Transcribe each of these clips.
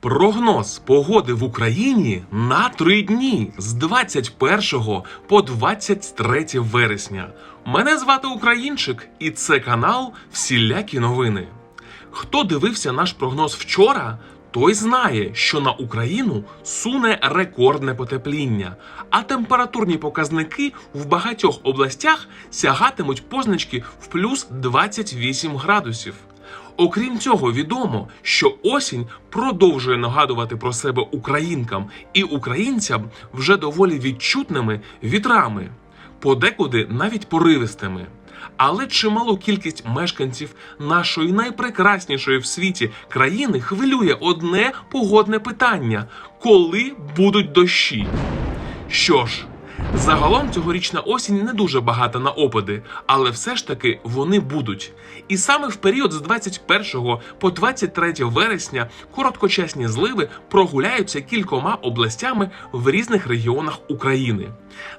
Прогноз погоди в Україні на три дні з 21 по 23 вересня. Мене звати Українчик, і це канал Всілякі новини. Хто дивився наш прогноз вчора, той знає, що на Україну суне рекордне потепління, а температурні показники в багатьох областях сягатимуть позначки в плюс 28 градусів. Окрім цього, відомо, що осінь продовжує нагадувати про себе українкам і українцям вже доволі відчутними вітрами, подекуди навіть поривистими. Але чималу кількість мешканців нашої найпрекраснішої в світі країни хвилює одне погодне питання: коли будуть дощі? Що ж, загалом цьогорічна осінь не дуже багата на опади, але все ж таки вони будуть. І саме в період з 21 по 23 вересня короткочасні зливи прогуляються кількома областями в різних регіонах України.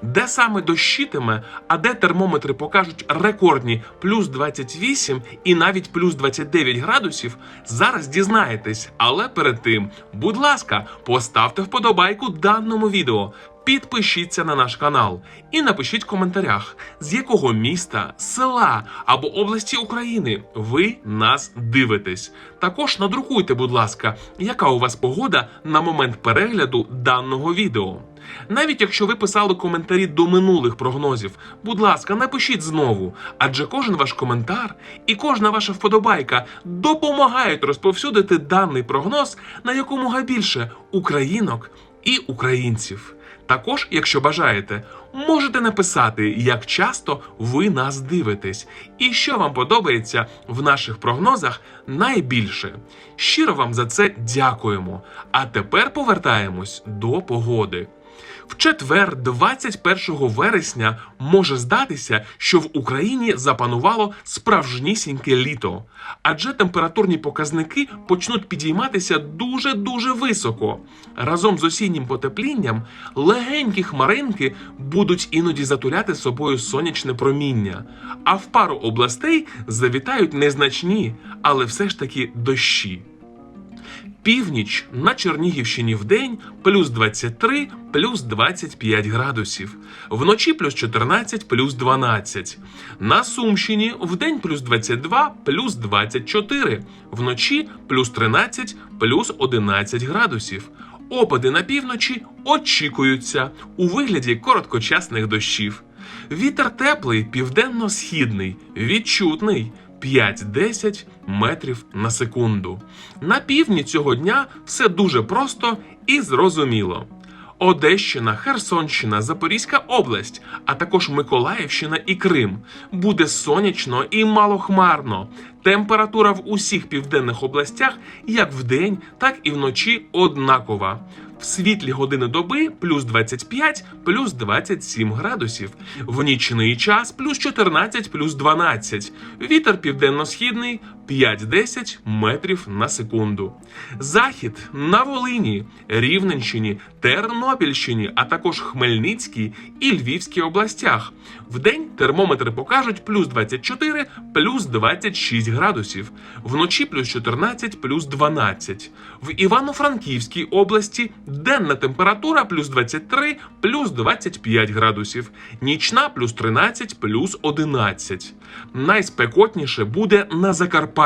Де саме дощитиме, а де термометри покажуть рекордні плюс 28 і навіть плюс 29 градусів, зараз дізнаєтесь. Але перед тим, будь ласка, поставте вподобайку даному відео. Підпишіться на наш канал і напишіть в коментарях, з якого міста, села або області України ви нас дивитесь. Також надрукуйте, будь ласка, яка у вас погода на момент перегляду даного відео. Навіть якщо ви писали коментарі до минулих прогнозів, будь ласка, напишіть знову, адже кожен ваш коментар і кожна ваша вподобайка допомагають розповсюдити даний прогноз на якомога більше українок і українців. Також, якщо бажаєте, можете написати, як часто ви нас дивитесь, і що вам подобається в наших прогнозах найбільше. Щиро вам за це дякуємо. А тепер повертаємось до погоди. В четвер, 21 вересня, може здатися, що в Україні запанувало справжнісіньке літо, адже температурні показники почнуть підійматися дуже дуже високо. Разом з осіннім потеплінням легенькі хмаринки будуть іноді затуляти собою сонячне проміння, а в пару областей завітають незначні, але все ж таки дощі. Північ на Чернігівщині в день плюс 23, плюс 25 градусів. Вночі плюс 14, плюс 12. На Сумщині в плюс 22, плюс 24. Вночі плюс 13, плюс 11 градусів. Опади на півночі очікуються у вигляді короткочасних дощів. Вітер теплий, південно-східний, відчутний. 5-10 метрів на секунду. На півдні цього дня все дуже просто і зрозуміло. Одещина, Херсонщина, Запорізька область, а також Миколаївщина і Крим. Буде сонячно і малохмарно. Температура в усіх південних областях як вдень, так і вночі однакова. В світлі години доби плюс 25, плюс 27 градусів. В нічний час плюс 14, плюс 12. Вітер південно-східний 5-10 метрів на секунду. Захід на Волині, Рівненщині, Тернопільщині, а також Хмельницькій і Львівській областях. Вдень термометри покажуть плюс 24, плюс 26 градусів. Вночі плюс 14, плюс 12. В Івано-Франківській області денна температура плюс 23, плюс 25 градусів. Нічна плюс 13, плюс 11. Найспекотніше буде на Закарпатті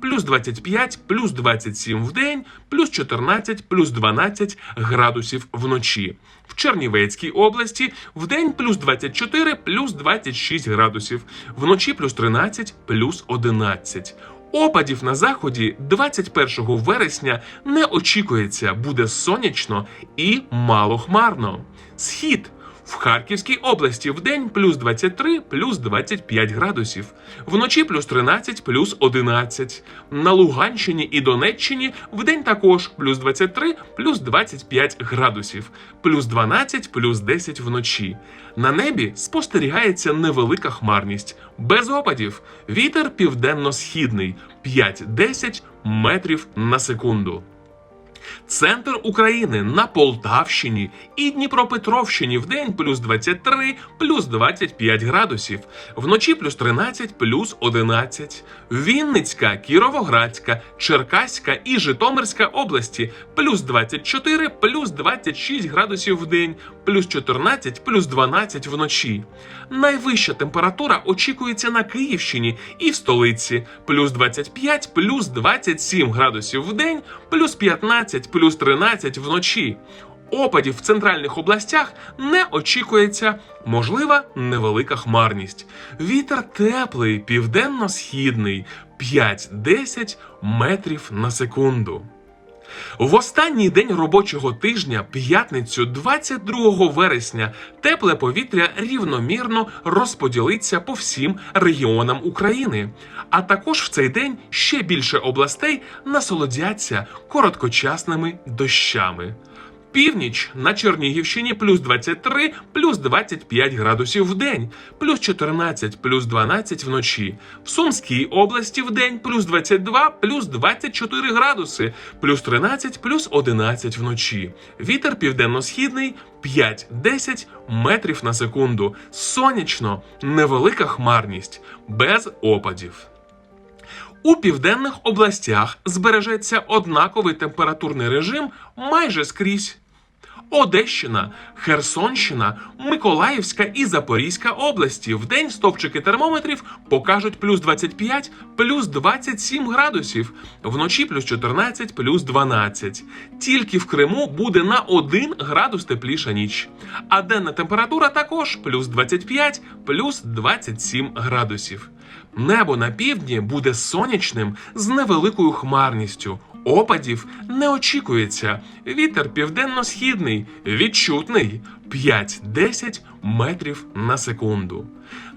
плюс 25, плюс 27 в день, плюс 14, плюс 12 градусів вночі. В Чернівецькій області в день плюс 24, плюс 26 градусів, вночі плюс 13, плюс 11. Опадів на заході 21 вересня не очікується, буде сонячно і малохмарно. Схід в Харківській області в день плюс 23, плюс 25 градусів, вночі плюс 13, плюс 11. На Луганщині і Донеччині в день також плюс 23, плюс 25 градусів, плюс 12, плюс 10 вночі. На небі спостерігається невелика хмарність, без опадів. Вітер південно-східний 5-10 метрів на секунду. Центр України на Полтавщині і Дніпропетровщині в день плюс 23, плюс 25 градусів, вночі плюс 13, плюс 11. Вінницька, Кіровоградська, Черкаська і Житомирська області плюс 24, плюс 26 градусів в день, плюс 14, плюс 12 вночі. Найвища температура очікується на Київщині і в столиці плюс 25, плюс 27 градусів в день, плюс 15, плюс 13 вночі. Опадів в центральних областях не очікується, можлива невелика хмарність. Вітер теплий, південно-східний 5-10 метрів на секунду. В останній день робочого тижня, п'ятницю, 22 вересня, тепле повітря рівномірно розподілиться по всім регіонам України. А також в цей день ще більше областей насолодяться короткочасними дощами. Північ на Чернігівщині плюс 23, плюс 25 градусів в день, плюс 14, плюс 12 вночі. В Сумській області в день плюс 22, плюс 24 градуси, плюс 13, плюс 11 вночі. Вітер південно-східний 5-10 метрів на секунду. Сонячно, невелика хмарність, без опадів. У південних областях збережеться однаковий температурний режим майже скрізь. Одещина, Херсонщина, Миколаївська і Запорізька області в день стовпчики термометрів покажуть плюс 25, плюс 27 градусів, вночі плюс 14, плюс 12. Тільки в Криму буде на 1 градус тепліша ніч. А денна температура також плюс 25, плюс 27 градусів. Небо на півдні буде сонячним з невеликою хмарністю. Опадів не очікується. Вітер південно-східний, відчутний 5-10 метрів на секунду.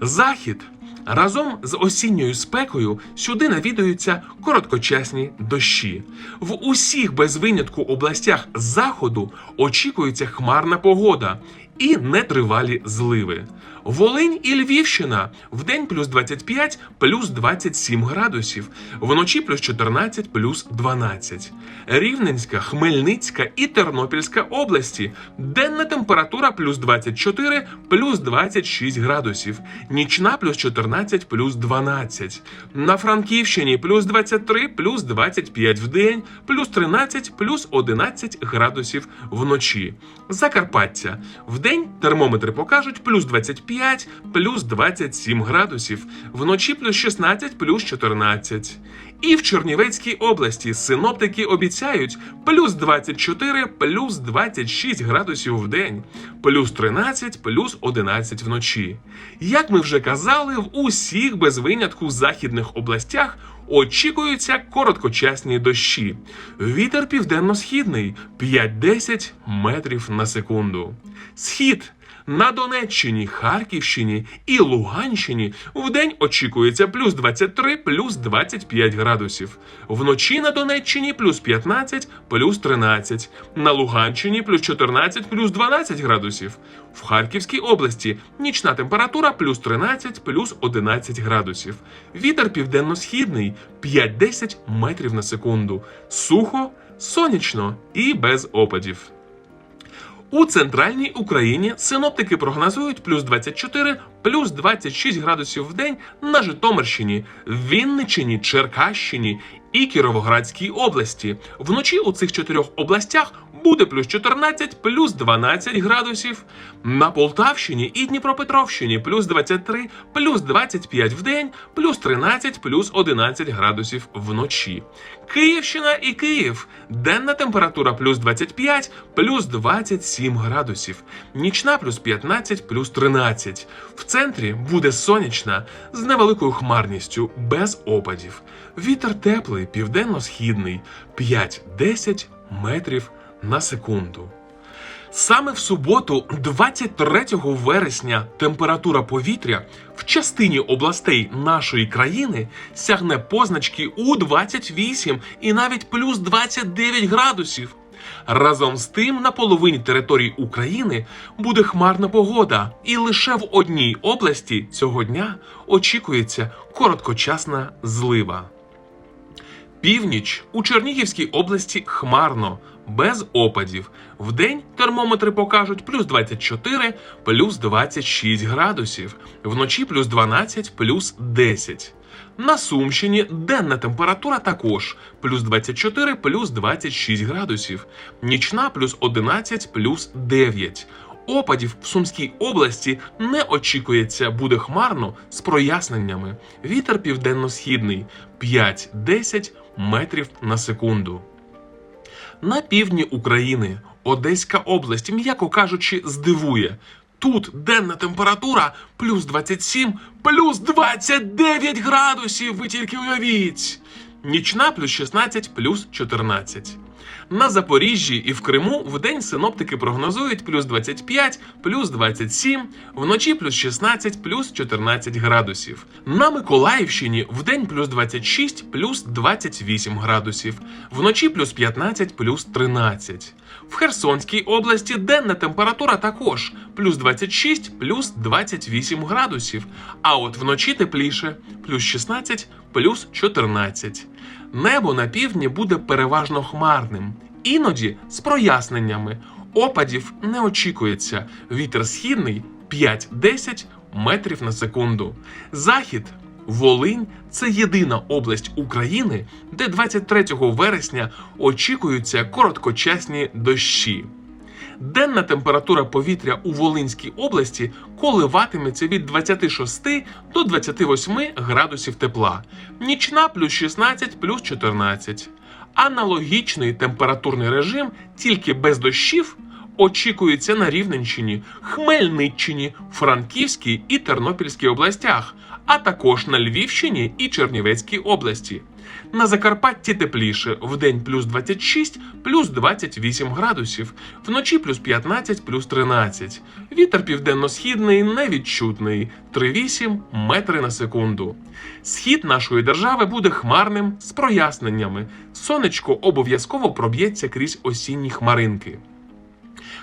Захід разом з осінньою спекою сюди навідуються короткочасні дощі. В усіх без винятку областях заходу очікується хмарна погода і нетривалі зливи. Волинь і Львівщина в день плюс 25, плюс 27 градусів, вночі плюс 14, плюс 12. Рівненська, Хмельницька і Тернопільська області. Денна температура плюс 24, плюс 26 градусів, нічна плюс 14, плюс 12. На Франківщині плюс 23, плюс 25 в день, плюс 13, плюс 11 градусів вночі. Закарпаття. В день термометри покажуть плюс 25, плюс 27 градусів, вночі плюс 16, плюс 14. І в Чернівецькій області синоптики обіцяють плюс 24, плюс 26 градусів в день, плюс 13, плюс 11 вночі. Як ми вже казали, в усіх без винятку західних областях очікуються короткочасні дощі. Вітер південно-східний 5-10 метрів на секунду. Схід на Донеччині, Харківщині і Луганщині вдень очікується плюс 23, плюс 25 градусів. Вночі на Донеччині плюс 15, плюс 13. На Луганщині плюс 14, плюс 12 градусів. В Харківській області нічна температура плюс 13, плюс 11 градусів. Вітер південно-східний 5-10 метрів на секунду. Сухо, сонячно і без опадів. У центральній Україні синоптики прогнозують плюс 24, плюс 26 градусів в день на Житомирщині, Вінниччині, Черкащині і Кіровоградській області. Вночі у цих чотирьох областях буде плюс 14, плюс 12 градусів. На Полтавщині і Дніпропетровщині плюс 23, плюс 25 в день, плюс 13, плюс 11 градусів вночі. Київщина і Київ. Денна температура плюс 25, плюс 27 градусів. Нічна плюс 15, плюс 13. В центрі буде сонячна з невеликою хмарністю, без опадів. Вітер теплий, південно-східний 5-10 метрів на секунду. Саме в суботу, 23 вересня, температура повітря в частині областей нашої країни сягне позначки у 28 і навіть плюс 29 градусів. Разом з тим, на половині території України буде хмарна погода, і лише в одній області цього дня очікується короткочасна злива. Північ у Чернігівській області хмарно, без опадів. Вдень термометри покажуть плюс 24, плюс 26 градусів, вночі плюс 12, плюс 10. На Сумщині денна температура також плюс 24, плюс 26 градусів, нічна плюс 11, плюс 9. Опадів в Сумській області не очікується, буде хмарно з проясненнями. Вітер південно-східний 5-10 метрів на секунду. На півдні України Одеська область, м'яко кажучи, здивує. Тут денна температура плюс 27, плюс 29 градусів. Ви тільки уявіть. Нічна плюс 16, плюс 14. На Запоріжжі і в Криму вдень синоптики прогнозують плюс 25, плюс 27, вночі плюс 16, плюс 14 градусів. На Миколаївщині вдень плюс 26, плюс 28 градусів, вночі плюс 15, плюс 13. В Херсонській області денна температура також плюс 26, плюс 28 градусів. А от вночі тепліше плюс 16, плюс 14. Небо на півдні буде переважно хмарним, іноді з проясненнями. Опадів не очікується. Вітер східний 5-10 метрів на секунду. Захід Волинь це єдина область України, де 23 вересня очікуються короткочасні дощі. Денна температура повітря у Волинській області коливатиметься від 26 до 28 градусів тепла, нічна плюс 16 плюс 14. Аналогічний температурний режим тільки без дощів очікується на Рівненщині, Хмельниччині, Франківській і Тернопільській областях, а також на Львівщині і Чернівецькій області. На Закарпатті тепліше вдень плюс 26, плюс 28 градусів, вночі плюс 15, плюс 13. Вітер південно-східний невідчутний 3,8 метри на секунду. Схід нашої держави буде хмарним з проясненнями. Сонечко обов'язково проб'ється крізь осінні хмаринки.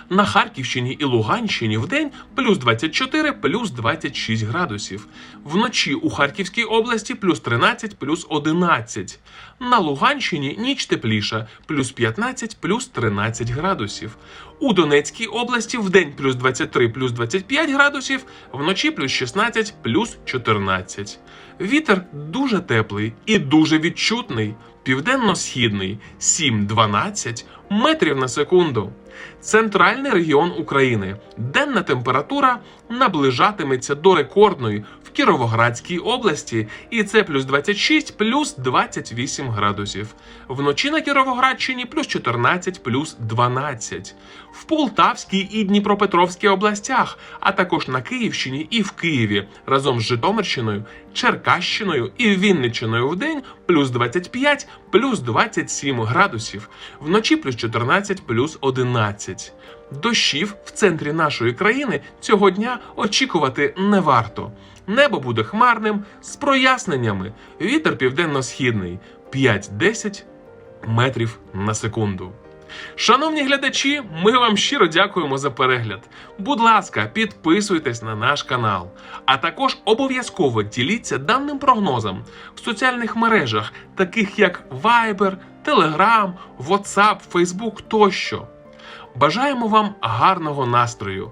На Харківщині і Луганщині вдень плюс 24, плюс 26 градусів. Вночі у Харківській області плюс 13, плюс 11. На Луганщині ніч тепліша, плюс 15, плюс 13 градусів. У Донецькій області вдень плюс 23, плюс 25 градусів, вночі плюс 16, плюс 14. Вітер дуже теплий і дуже відчутний. Південно-східний 7-12 метрів на секунду. Центральний регіон України. Денна температура наближатиметься до рекордної Кіровоградській області, і це плюс 26, плюс 28 градусів. Вночі на Кіровоградщині плюс 14, плюс 12. В Полтавській і Дніпропетровській областях, а також на Київщині і в Києві разом з Житомирщиною, Черкащиною і Вінниччиною в день плюс 25, плюс 27 градусів, вночі плюс 14, плюс 11. Дощів в центрі нашої країни цього дня очікувати не варто. Небо буде хмарним з проясненнями. Вітер південно-східний 5-10 метрів на секунду. Шановні глядачі, ми вам щиро дякуємо за перегляд. Будь ласка, підписуйтесь на наш канал, а також обов'язково діліться даним прогнозом в соціальних мережах, таких як Viber, Telegram, WhatsApp, Facebook тощо. Бажаємо вам гарного настрою,